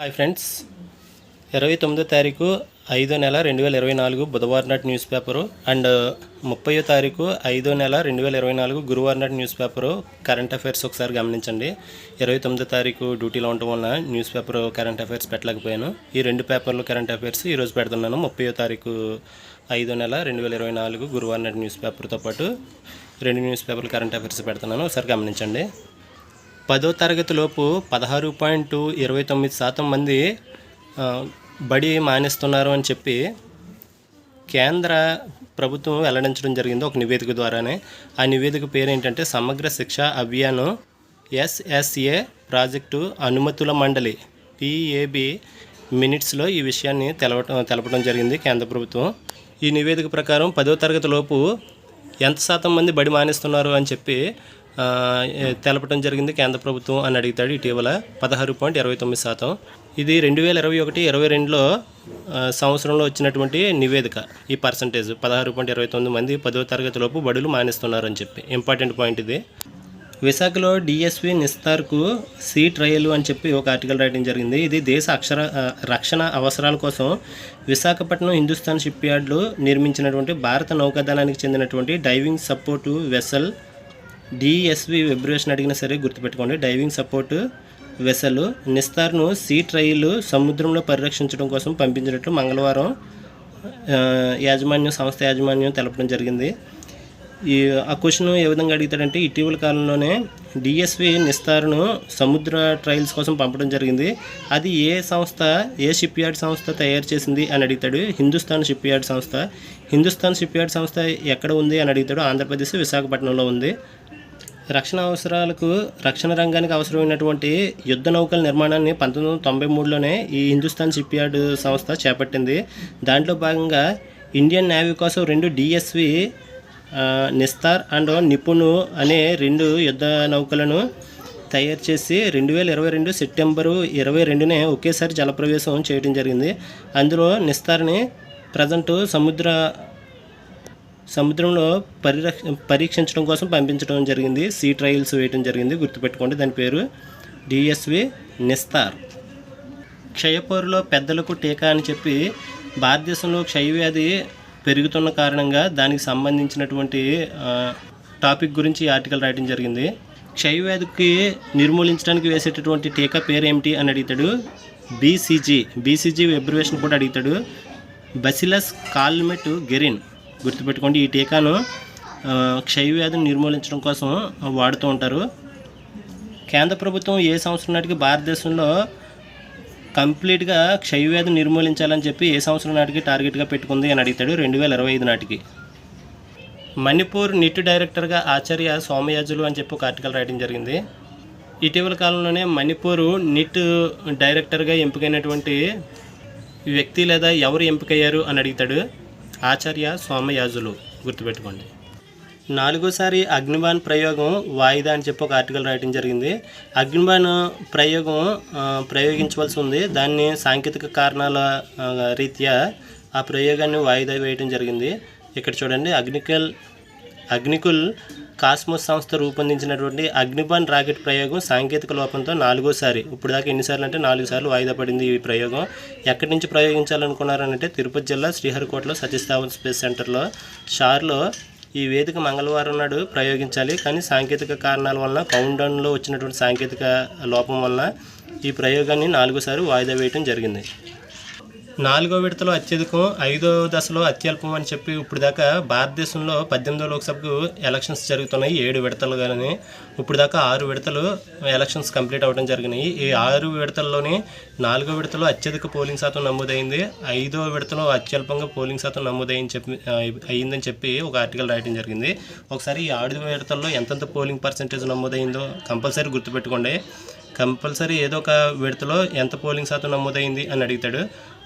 Hi friends. ఇరవై తొమ్మిదో తారీఖు ఐదో నెల రెండు వేల ఇరవై నాలుగు బుధవారం నాటి న్యూస్ పేపరు అండ్ ముప్పయో తారీఖు ఐదో నెల రెండు వేల ఇరవై నాలుగు గురువారం నాటి న్యూస్ పేపరు కరెంట్ అఫైర్స్ ఒకసారి గమనించండి. ఇరవై తొమ్మిదో తారీఖు డ్యూటీలో ఉండటం వలన న్యూస్ పేపర్ కరెంట్ అఫైర్స్ పెట్టలేకపోయాను. ఈ రెండు పేపర్లు కరెంట్ అఫైర్స్ ఈరోజు పెడుతున్నాను. ముప్పయో తారీఖు ఐదో నెల రెండు వేల ఇరవై నాలుగు గురువారం నాటి న్యూస్ పేపర్తో పాటు రెండు న్యూస్ పేపర్లు కరెంట్ అఫైర్స్ పెడుతున్నాను. ఒకసారి గమనించండి. పదో తరగతిలోపు పదహారు పాయింట్ ఇరవై తొమ్మిది శాతం మంది బడి మానేస్తున్నారు అని చెప్పి కేంద్ర ప్రభుత్వం వెల్లడించడం జరిగింది ఒక నివేదిక ద్వారానే. ఆ నివేదిక పేరు ఏంటంటే సమగ్ర శిక్ష అభియాన్ ఎస్ఎస్ఏ ప్రాజెక్టు అనుమతుల మండలి పిఏబి మినిట్స్లో ఈ విషయాన్ని తెలవటం తెలపడం జరిగింది కేంద్ర ప్రభుత్వం. ఈ నివేదిక ప్రకారం పదో తరగతి లోపు ఎంత శాతం మంది బడి మానేస్తున్నారు అని చెప్పి తెలపడం జరిగింది కేంద్ర ప్రభుత్వం అని అడుగుతాడు ఇటీవల పదహారు పాయింట్ ఇరవై తొమ్మిది శాతం. ఇది రెండు వేల ఇరవై ఒకటి ఇరవై రెండులో సంవత్సరంలో వచ్చినటువంటి నివేదిక ఈ పర్సంటేజ్. పదహారు పాయింట్ ఇరవై తొమ్మిది మంది పదో తరగతి లోపు బడులు మానేస్తున్నారు అని చెప్పి. ఇంపార్టెంట్ పాయింట్ ఇది. విశాఖలో డిఎస్వి నిస్తార్కు సీ ట్రయల్ అని చెప్పి ఒక ఆర్టికల్ రాయడం జరిగింది. ఇది దేశ అక్షర రక్షణ అవసరాల కోసం విశాఖపట్నం హిందుస్థాన్ షిప్ యార్డ్లో నిర్మించినటువంటి భారత నౌకాదళానికి చెందినటువంటి డైవింగ్ సపోర్టు వెసల్ డిఎస్వి వెబ్రేషన్ అడిగినా సరే గుర్తుపెట్టుకోండి. డైవింగ్ సపోర్ట్ వెసలు నిస్తార్ను సీ ట్రైలు సముద్రంలో పరిరక్షించడం కోసం పంపించినట్లు మంగళవారం యాజమాన్యం సంస్థ యాజమాన్యం తెలపడం జరిగింది. ఈ ఆ క్వశ్చన్ ఏ విధంగా అడుగుతాడంటే ఇటీవల కాలంలోనే డిఎస్వి నిస్తార్ను సముద్ర ట్రయల్స్ కోసం పంపడం జరిగింది. అది ఏ సంస్థ ఏ షిప్ యార్డ్ సంస్థ తయారు చేసింది అని అడుగుతాడు. హిందుస్థాన్ షిప్ యార్డ్ సంస్థ. హిందుస్థాన్ షిప్ యార్డ్ సంస్థ ఎక్కడ ఉంది అని అడుగుతాడు. ఆంధ్రప్రదేశ్ విశాఖపట్నంలో ఉంది. రక్షణ అవసరాలకు రక్షణ రంగానికి అవసరమైనటువంటి యుద్ధ నౌకల నిర్మాణాన్ని పంతొమ్మిది వందల తొంభై మూడులోనే ఈ హిందుస్థాన్ షిప్ యార్డ్ సంస్థ చేపట్టింది. దాంట్లో భాగంగా ఇండియన్ నేవీ కోసం రెండు డిఎస్వి నిస్తార్ అండ్ నిపుణు అనే రెండు యుద్ధ నౌకలను తయారు చేసి రెండు వేల ఇరవై రెండు సెప్టెంబరు ఇరవై రెండునే ఒకేసారి జలప్రవేశం చేయడం జరిగింది. అందులో నిస్తార్ని ప్రజెంట్ సముద్ర సముద్రంలో పరిరక్ష పరీక్షించడం కోసం పంపించడం జరిగింది. సీ ట్రయల్స్ వేయడం జరిగింది. గుర్తుపెట్టుకోండి. దాని పేరు డిఎస్వి నిస్తార్. క్షయపోరులో పెద్దలకు టీకా అని చెప్పి భారతదేశంలో క్షయవ్యాధి పెరుగుతున్న కారణంగా దానికి సంబంధించినటువంటి టాపిక్ గురించి ఆర్టికల్ రాయడం జరిగింది. క్షయవ్యాధికి నిర్మూలించడానికి వేసేటటువంటి టీకా పేరు ఏమిటి అని అడుగుతాడు బీసీజీ బీసీజీ ఎబ్రివేషన్ కూడా అడుగుతాడు. బసిలస్ కాల్మెట్ గెరిన్. గుర్తుపెట్టుకోండి ఈ టీకాను ఆ, క్షయవ్యాధిని నిర్మూలించడం కోసం వాడుతూ ఉంటారు. కేంద్ర ప్రభుత్వం ఏ సంవత్సరం నాటికి భారతదేశంలో కంప్లీట్గా క్షయవ్యాధి నిర్మూలించాలని చెప్పి ఏ సంవత్సరం నాటికి టార్గెట్గా పెట్టుకుంది అని అడుగుతాడు రెండు వేల ఇరవై ఐదు నాటికి. మణిపూర్ నిట్ డైరెక్టర్గా ఆచార్య సోమయాజులు అని చెప్పి ఒక ఆర్టికల్ రాయడం జరిగింది. ఇటీవల కాలంలోనే మణిపూర్ నిట్ డైరెక్టర్గా ఎంపికైనటువంటి వ్యక్తి లేదా ఎవరు ఎంపికయ్యారు అని అడుగుతాడు. ఆచార్య సోమయాజులు గుర్తుపెట్టుకోండి. నాలుగోసారి అగ్నిబాన్ ప్రయోగం వాయిదా అని చెప్పి ఒక ఆర్టికల్ రాయడం జరిగింది. అగ్నిబాన్ ప్రయోగం ప్రయోగించవలసి ఉంది. దాన్ని సాంకేతిక కారణాల రీత్యా ఆ ప్రయోగాన్ని వాయిదా వేయడం జరిగింది. ఇక్కడ చూడండి అగ్నికల్ అగ్నికుల్ కాస్మోస్ సంస్థ రూపొందించినటువంటి అగ్నిబాన్ రాకెట్ ప్రయోగం సాంకేతిక లోపంతో నాలుగోసారి. ఇప్పుడు దాకా ఎన్నిసార్లు అంటే నాలుగు సార్లు వాయిదా పడింది ఈ ప్రయోగం. ఎక్కడి నుంచి ప్రయోగించాలనుకున్నారంటే తిరుపతి జిల్లా శ్రీహరికోటలో సతీష్ధావన్ స్పేస్ సెంటర్లో. షార్లో ఈ వేదిక మంగళవారం నాడు ప్రయోగించాలి. కానీ సాంకేతిక కారణాల వలన కౌంటౌన్లో వచ్చినటువంటి సాంకేతిక లోపం వలన ఈ ప్రయోగాన్ని నాలుగోసారి వాయిదా వేయటం జరిగింది. నాలుగో విడతలో అత్యధికం ఐదో దశలో అత్యల్పం అని చెప్పి ఇప్పుడు దాకా భారతదేశంలో పద్దెనిమిదో లోక్సభకు ఎలక్షన్స్ జరుగుతున్నాయి ఏడు విడతలు కానీ ఇప్పుడు దాకా ఆరు విడతలు ఎలక్షన్స్ కంప్లీట్ అవ్వడం జరిగినాయి. ఈ ఆరు విడతల్లోని నాలుగో విడతలో అత్యధిక పోలింగ్ శాతం నమోదైంది. ఐదో విడతలో అత్యల్పంగా పోలింగ్ శాతం నమోదైంది చెప్పి అయ్యిందని చెప్పి ఒక ఆర్టికల్ రాయడం జరిగింది. ఒకసారి ఈ ఆరు విడతల్లో ఎంతెంత పోలింగ్ పర్సంటేజ్ నమోదైందో కంపల్సరీ గుర్తుపెట్టుకోండి. కంపల్సరీ ఏదో ఒక విడతలో ఎంత పోలింగ్ శాతం నమోదైంది అని అడుగుతాడు.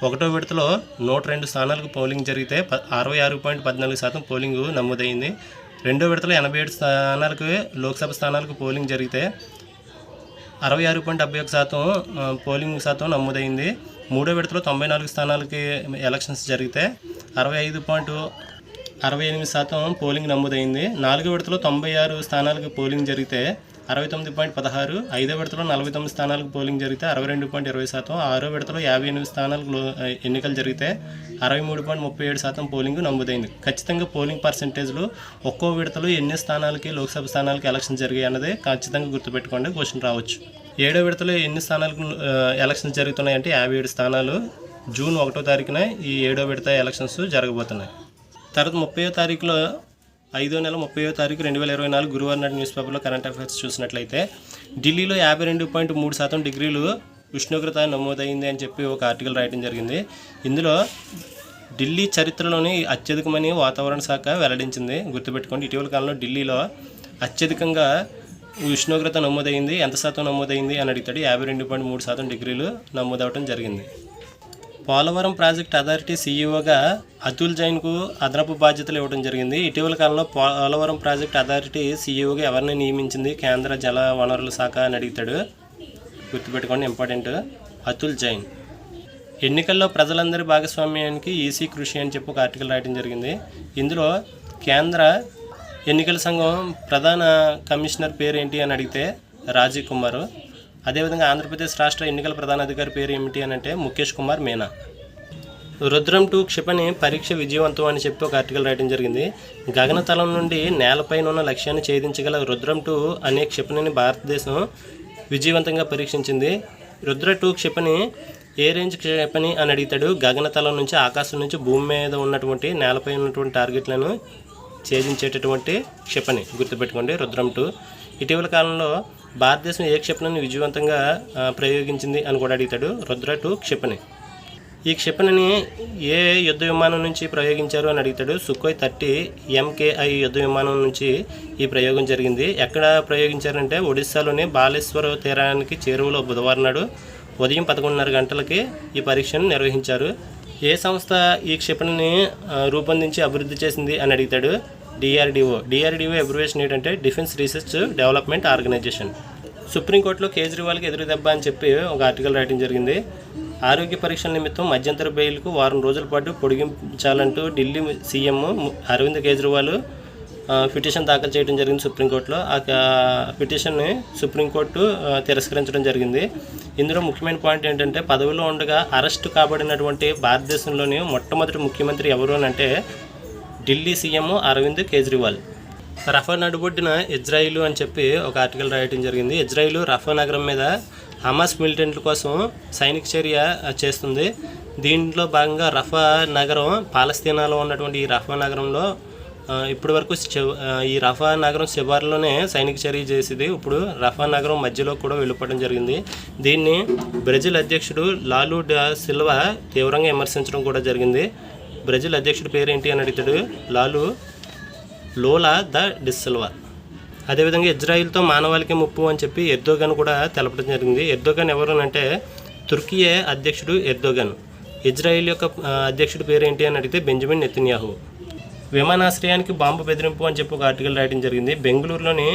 ఒకటో విడతలో నూట రెండు స్థానాలకు పోలింగ్ జరిగితే ప అరవై ఆరు పాయింట్ పద్నాలుగు శాతం పోలింగ్ నమోదైంది. రెండో విడతలో ఎనభై ఏడు స్థానాలకు లోక్సభ స్థానాలకు పోలింగ్ జరిగితే అరవై ఆరు పాయింట్ డెబ్బై ఒక శాతం పోలింగ్ శాతం నమోదైంది. మూడో విడతలో తొంభై నాలుగు స్థానాలకి ఎలక్షన్స్ జరిగితే అరవై ఐదు పాయింట్ అరవై ఎనిమిది శాతం పోలింగ్ నమోదైంది. నాలుగో విడతలో తొంభై ఆరు స్థానాలకు పోలింగ్ జరిగితే అరవై తొమ్మిది పాయింట్ పదహారు ఐదో విడతలో నలభై తొమ్మిది స్థానాలకు పోలింగ్ జరిగితే అరవై రెండు పాయింట్ ఇరవై శాతం ఆరో విడతలో యాభై ఎనిమిది స్థానాలకు ఎన్నికలు జరిగితే అరవై మూడు పాయింట్ ముప్పై ఏడు శాతం పోలింగ్ నమోదైంది. ఖచ్చితంగా పోలింగ్ పర్సంటేజ్లో ఒక్కో విడతలో ఎన్ని స్థానాలకి లోక్సభ స్థానాలకి ఎలక్షన్ జరిగాయి అన్నది ఖచ్చితంగా గుర్తుపెట్టుకోండి క్వశ్చన్ రావచ్చు. ఏడో విడతలో ఎన్ని స్థానాలకు ఎలక్షన్స్ జరుగుతున్నాయంటే యాభై ఏడు స్థానాలు. జూన్ ఒకటో తారీఖున ఈ ఏడో విడత ఎలక్షన్స్ జరగబోతున్నాయి. తర్వాత ముప్పై తారీఖులో ఐదో నెల ముప్పయో తారీఖు రెండు వేల ఇరవై నాలుగు గురువారం నాటి న్యూస్ పేపర్లో కరెంట్ అఫైర్స్ చూసినట్లయితే ఢిల్లీలో యాభై రెండు పాయింట్ మూడు శాతం డిగ్రీలు ఉష్ణోగ్రత నమోదైంది అని చెప్పి ఒక ఆర్టికల్ రాయడం జరిగింది. ఇందులో ఢిల్లీ చరిత్రలోని అత్యధికమని వాతావరణ శాఖ వెల్లడించింది. గుర్తుపెట్టుకోండి ఇటీవల కాలంలో ఢిల్లీలో అత్యధికంగా ఉష్ణోగ్రత నమోదైంది. ఎంత శాతం నమోదైంది అని అడుగుతాడు. యాభై రెండు పాయింట్ మూడు శాతం డిగ్రీలు నమోదవడం జరిగింది. పోలవరం ప్రాజెక్ట్ అథారిటీ సీఈఓగా అతుల్ జైన్కు అదనపు బాధ్యతలు ఇవ్వడం జరిగింది. ఇటీవల కాలంలో పోలవరం ప్రాజెక్ట్ అథారిటీ సీఈఓగా ఎవరిని నియమించింది కేంద్ర జల వనరుల శాఖ అని అడుగుతాడు. గుర్తుపెట్టుకోండి ఇంపార్టెంట్. అతుల్ జైన్. ఎన్నికల్లో ప్రజలందరి భాగస్వామ్యానికి ఈసీ కృషి అని చెప్పి ఒక ఆర్టికల్ రాయడం జరిగింది. ఇందులో కేంద్ర ఎన్నికల సంఘం ప్రధాన కమిషనర్ పేరు ఏంటి అని అడిగితే రాజీవ్ కుమార్. అదేవిధంగా ఆంధ్రప్రదేశ్ రాష్ట్ర ఎన్నికల ప్రధాన అధికారి పేరు ఏమిటి అని అంటే ముఖేష్ కుమార్ మీనా. రుద్రం టూ క్షిపణి పరీక్ష విజయవంతం అని చెప్పి ఒక ఆర్టికల్ రాయడం జరిగింది. గగనతలం నుండి నేలపైన ఉన్న లక్ష్యాన్ని ఛేదించగల రుద్రం టూ అనే క్షిపణిని భారతదేశం విజయవంతంగా పరీక్షించింది. రుద్ర టూ క్షిపణి ఏ రేంజ్ క్షిపణి అని అడుగుతాడు. గగనతలం నుంచి ఆకాశం నుంచి భూమి మీద ఉన్నటువంటి నేలపై ఉన్నటువంటి టార్గెట్లను ఛేదించేటటువంటి క్షిపణి గుర్తుపెట్టుకోండి రుద్రం టూ. ఇటీవల కాలంలో భారతదేశం ఏ క్షిపణిని విజయవంతంగా ప్రయోగించింది అని కూడా అడుగుతాడు రుద్ర టూ క్షిపణి. ఈ క్షిపణిని ఏ యుద్ధ విమానం నుంచి ప్రయోగించారు అని అడుగుతాడు సుఖోయ్ థర్టీ ఎంకేఐ యుద్ధ విమానం నుంచి ఈ ప్రయోగం జరిగింది. ఎక్కడ ప్రయోగించారంటే ఒడిశాలోని బాలేశ్వర తీరానికి చేరువలో బుధవారం నాడు ఉదయం పదకొండున్నర గంటలకి ఈ పరీక్షను నిర్వహించారు. ఏ సంస్థ ఈ క్షిపణిని రూపొందించి అభివృద్ధి చేసింది అని అడుగుతాడు డిఆర్డిఓ డిఆర్డిఓ అబ్రివేషన్ ఏంటంటే డిఫెన్స్ రీసెర్చ్ డెవలప్మెంట్ ఆర్గనైజేషన్ సుప్రీంకోర్టులో కేజ్రీవాల్కి ఎదురు దెబ్బ అని చెప్పి ఒక ఆర్టికల్ రాయడం జరిగింది. ఆరోగ్య పరీక్షల నిమిత్తం మధ్యంతర బెయిల్కు వారం రోజుల పాటు పొడిగించాలంటూ ఢిల్లీ సీఎం అరవింద్ కేజ్రీవాల్ పిటిషన్ దాఖలు చేయడం జరిగింది సుప్రీంకోర్టులో ఆ పిటిషన్ని సుప్రీంకోర్టు తిరస్కరించడం జరిగింది. ఇందులో ముఖ్యమైన పాయింట్ ఏంటంటే పదవిలో ఉండగా అరెస్టు కాబడినటువంటి భారతదేశంలోని మొట్టమొదటి ముఖ్యమంత్రి ఎవరు అని అంటే ఢిల్లీ సీఎం అరవింద్ కేజ్రీవాల్. రఫా నడుబొడ్డిన ఇజ్రాయిల్ అని చెప్పి ఒక ఆర్టికల్ రాయటం జరిగింది. ఇజ్రాయిల్ రఫా నగరం మీద హమాస్ మిలిటెంట్ల కోసం సైనిక చర్య చేస్తుంది. దీంట్లో భాగంగా రఫా నగరం పాలస్తీనాలో ఉన్నటువంటి ఈ రఫా నగరంలో ఇప్పటి వరకు ఈ రఫా నగరం శివార్లోనే సైనిక చర్య చేసేది. ఇప్పుడు రఫా నగరం మధ్యలో కూడా వెళ్ళిపోవడం జరిగింది. దీన్ని బ్రెజిల్ అధ్యక్షుడు లాలూ డా సిల్వా తీవ్రంగా విమర్శించడం కూడా జరిగింది. బ్రెజిల్ అధ్యక్షుడి పేరు అని అడుగుతాడు లాలు లోలా ద డిస్సిల్వా. అదేవిధంగా ఇజ్రాయిల్తో మానవాళికి ముప్పు అని చెప్పి ఎర్దోగన్ కూడా తెలపడం జరిగింది. ఎర్దోగన్ ఎవరు అంటే తుర్కియే అధ్యక్షుడు ఎర్దోగన్. ఇజ్రాయిల్ యొక్క అధ్యక్షుడి పేరు ఏంటి అని అడిగితే బెంజమిన్ నెతన్యాహు. విమానాశ్రయానికి బాంబు బెదిరింపు అని చెప్పి ఒక ఆర్టికల్ రాయడం జరిగింది. బెంగళూరులోని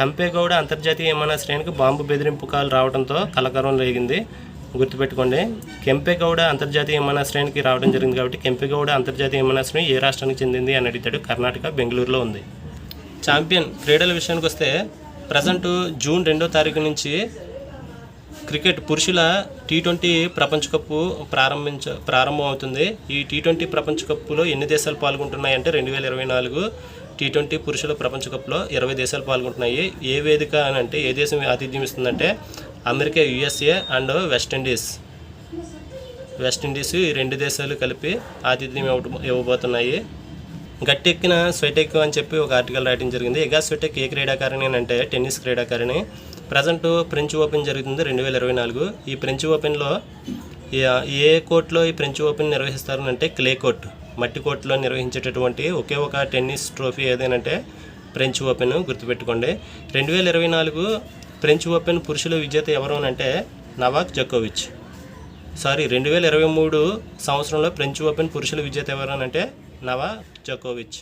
కంపేగౌడ అంతర్జాతీయ విమానాశ్రయానికి బాంబు బెదిరింపు కాలు రావడంతో కలకరం రేగింది. గుర్తుపెట్టుకోండి. కెంపెగౌడ అంతర్జాతీయ విమానాశ్రయానికి రావడం జరిగింది కాబట్టి కెంపెగౌడ అంతర్జాతీయ విమానాశ్రయం ఏ రాష్ట్రానికి చెందింది అని అడిగాడు. కర్ణాటక బెంగళూరులో ఉంది. ఛాంపియన్ క్రీడల విషయానికి వస్తే ప్రజెంట్ జూన్ రెండో తారీఖు నుంచి క్రికెట్ పురుషుల టీ ట్వంటీ ప్రపంచ కప్పు ప్రారంభించ ప్రారంభం అవుతుంది ఈ టీ ట్వంటీ ప్రపంచ కప్పులో ఎన్ని దేశాలు పాల్గొంటున్నాయంటే రెండు వేల ఇరవై నాలుగు టీ ట్వంటీ పురుషుల ప్రపంచ కప్లో ఇరవై దేశాలు పాల్గొంటున్నాయి. ఏ వేదిక అని అంటే ఏ దేశం ఆతిథ్యం ఇస్తుందంటే America USA and West Indies West Indies ఈ రెండు దేశాలు కలిపి ఆతిథ్యం ఇవ్వట- ఇవ్వబోతున్నాయి. గట్టెక్కిన స్వెటెక్ అని చెప్పి ఒక ఆర్టికల్ రాయడం జరిగింది. ఎగా స్వెటెక్ ఏ క్రీడాకారిణి అని అంటే టెన్నిస్ క్రీడాకారిణి. ప్రజెంట్ ఫ్రెంచ్ ఓపెన్ జరుగుతుంది రెండు వేల ఇరవై నాలుగు. ఈ ఫ్రెంచ్ ఓపెన్లో ఏ- ఏ కోర్టులో ఈ ఫ్రెంచ్ ఓపెన్ నిర్వహిస్తారు అంటే క్లే కోర్ట్. మట్టి కోర్టులో నిర్వహించేటటువంటి ఒకే ఒక టెన్నిస్ ట్రోఫీ ఏదైనంటే ఫ్రెంచ్ ఓపెన్ గుర్తుపెట్టుకోండి. రెండు వేల ఇరవై నాలుగు ఫ్రెంచ్ ఓపెన్ పురుషుల విజేత ఎవరు అంటే నవాక్ జకోవిచ్. సారీ రెండు వేల ఇరవై మూడు సంవత్సరంలో ఫ్రెంచ్ ఓపెన్ పురుషుల విజేత ఎవరు అని అంటే జకోవిచ్.